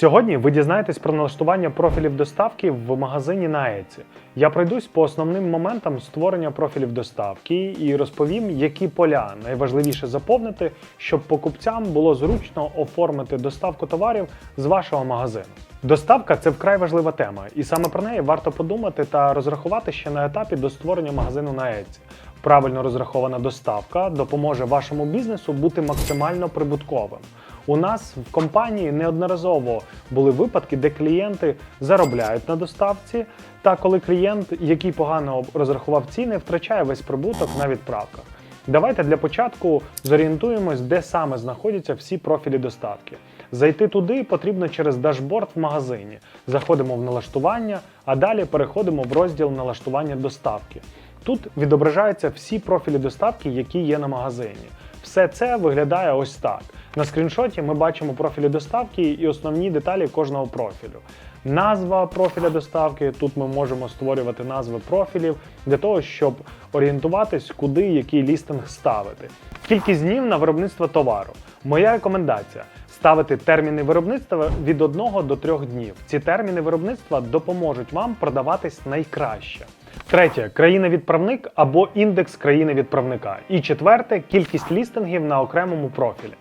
Сьогодні ви дізнаєтесь про налаштування профілів доставки в магазині на Еці. Я пройдусь по основним моментам створення профілів доставки і розповім, які поля найважливіше заповнити, щоб покупцям було зручно оформити доставку товарів з вашого магазину. Доставка це вкрай важлива тема, і саме про неї варто подумати та розрахувати ще на етапі до створення магазину на Etsy. Правильно розрахована доставка допоможе вашому бізнесу бути максимально прибутковим. У нас в компанії неодноразово були випадки, де клієнти заробляють на доставці, та коли клієнт, який погано розрахував ціни, втрачає весь прибуток на відправках. Давайте для початку зорієнтуємось, де саме знаходяться всі профілі доставки. Зайти туди потрібно через дашборд в магазині. Заходимо в налаштування, а далі переходимо в розділ налаштування доставки. Тут відображаються всі профілі доставки, які є на магазині. Все це виглядає ось так. На скріншоті ми бачимо профілі доставки і основні деталі кожного профілю. Назва профіля доставки. Тут ми можемо створювати назви профілів для того, щоб орієнтуватись, куди який лістинг ставити. Кількість днів на виробництво товару. Моя рекомендація ставити терміни виробництва від 1 до 3 днів. Ці терміни виробництва допоможуть вам продаватись найкраще. Третє країна-відправник або індекс країни-відправника. І четверте кількість лістингів на окремому профілі.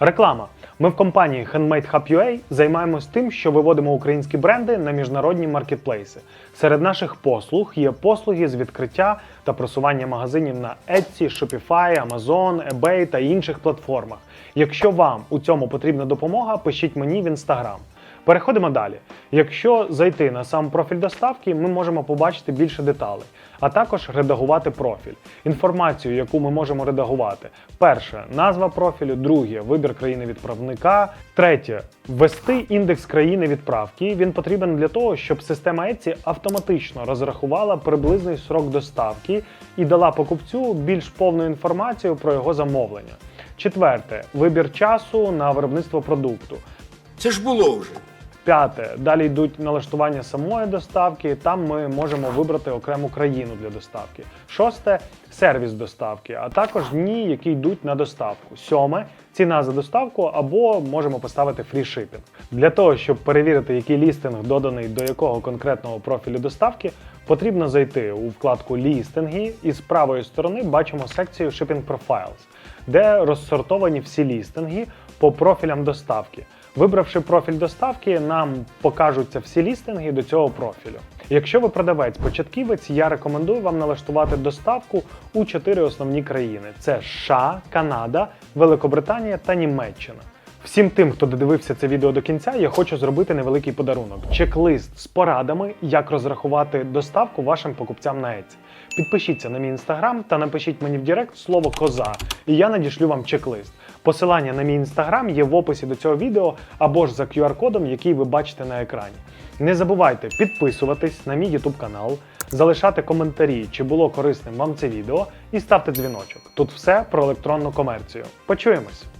Реклама. Ми в компанії Handmade Hub займаємось тим, що виводимо українські бренди на міжнародні маркетплейси. Серед наших послуг є послуги з відкриття та просування магазинів на Etsy, Shopify, Amazon, eBay та інших платформах. Якщо вам у цьому потрібна допомога, пишіть мені в Instagram. Переходимо далі. Якщо зайти на сам профіль доставки, ми можемо побачити більше деталей, а також редагувати профіль. Інформацію, яку ми можемо редагувати. Перше назва профілю, друге вибір країни відправника. Третє ввести індекс країни відправки. Він потрібен для того, щоб система Etsy автоматично розрахувала приблизний срок доставки і дала покупцю більш повну інформацію про його замовлення. Четверте вибір часу на виробництво продукту. Це ж було вже. П'яте. Далі йдуть налаштування самої доставки. Там ми можемо вибрати окрему країну для доставки. Шосте сервіс доставки, а також дні, які йдуть на доставку. Сьоме ціна за доставку або можемо поставити фрішипінг. Для того, щоб перевірити, який лістинг доданий до якого конкретного профілю доставки, потрібно зайти у вкладку Лістинги і з правої сторони бачимо секцію Shipping Profiles, де розсортовані всі лістинги по профілям доставки. Вибравши профіль доставки, нам покажуться всі лістинги до цього профілю. Якщо ви продавець-початківець, я рекомендую вам налаштувати доставку у чотири основні країни: це США, Канада, Великобританія та Німеччина. Всім тим, хто додивився це відео до кінця, я хочу зробити невеликий подарунок: чек-лист з порадами, як розрахувати доставку вашим покупцям на Etsy. Підпишіться на мій інстаграм та напишіть мені в Директ слово коза, і я надішлю вам чек-лист. Посилання на мій інстаграм є в описі до цього відео або ж за QR-кодом, який ви бачите на екрані. Не забувайте підписуватись на мій YouTube канал, залишати коментарі, чи було корисним вам це відео, і ставте дзвіночок. Тут все про електронну комерцію. Почуємось!